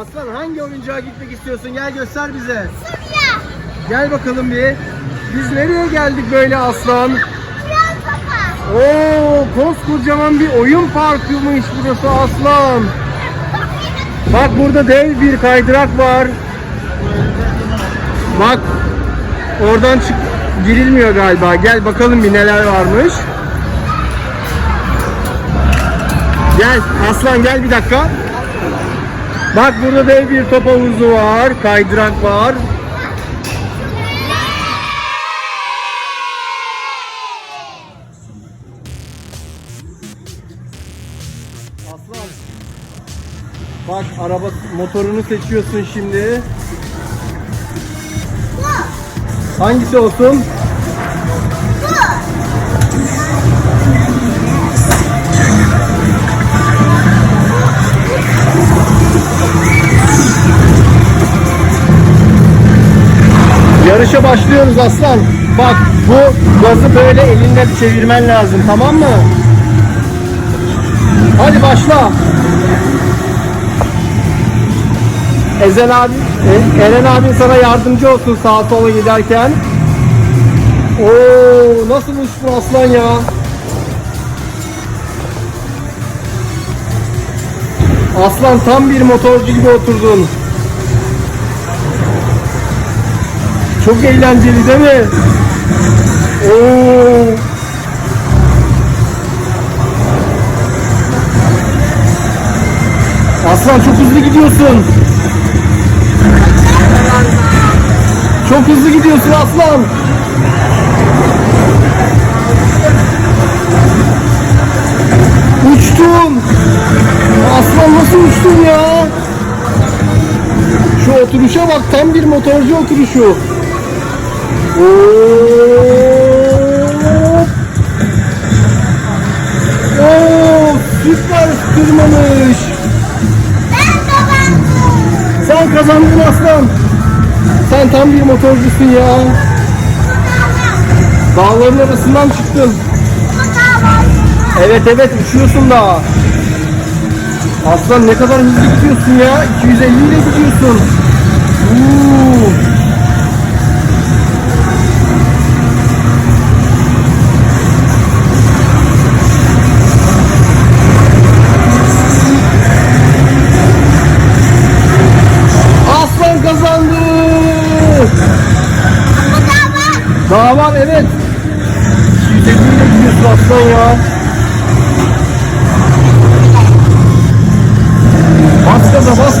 Aslan hangi oyuncağa gitmek istiyorsun? Gel göster bize. Suriye. Gel bakalım bir. Biz nereye geldik böyle aslan? Kral Papa. Oo, koskocaman bir oyun parkıymış burası aslan. Bak burada dev bir kaydırak var. Bak oradan çık girilmiyor galiba. Gel bakalım bir neler varmış. Gel aslan gel bir dakika. Bak burada dev bir top havuzu var, kaydırak var. Aslan. Bak araba motorunu seçiyorsun şimdi. Hangisi olsun? Yarışa başlıyoruz aslan. Bak bu gazı böyle elinle çevirmen lazım tamam mı? Hadi başla. Ezel abi, E- Eren abi sana yardımcı olsun sağa sola giderken. Oo, nasıl uçtun aslan ya? Aslan tam bir motorcu gibi oturdun. Çok eğlenceli değil mi? Oo. Aslan çok hızlı gidiyorsun. Çok hızlı gidiyorsun aslan. Uçtun. Aslan nasıl uçtun ya? Şu oturuşa bak tam bir motorcu oturuşu. Hop. Oo, süper tırmanış. Ben kazandım. Sen kazandın aslan. Sen tam bir motorcusun ya. Dağların arasından çıktın. Evet evet uçuyorsun da. Aslan ne kadar hızlı gidiyorsun ya. 250 ile gidiyorsun. Oo. Daha var evet. 250 ile gidiyorsun aslan ya. Bas gaza bas.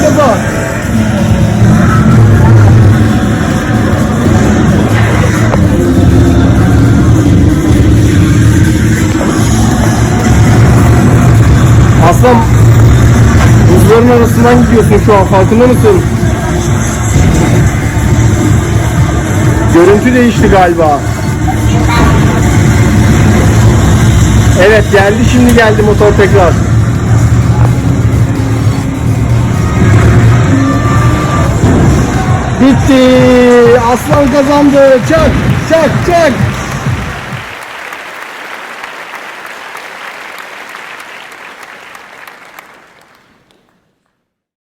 Aslan buzların arasından gidiyorsun şu an farkında mısın? Görüntü değişti galiba. Evet geldi şimdi geldi motor tekrar. Bitti. Aslan kazandı. Çak çak çak.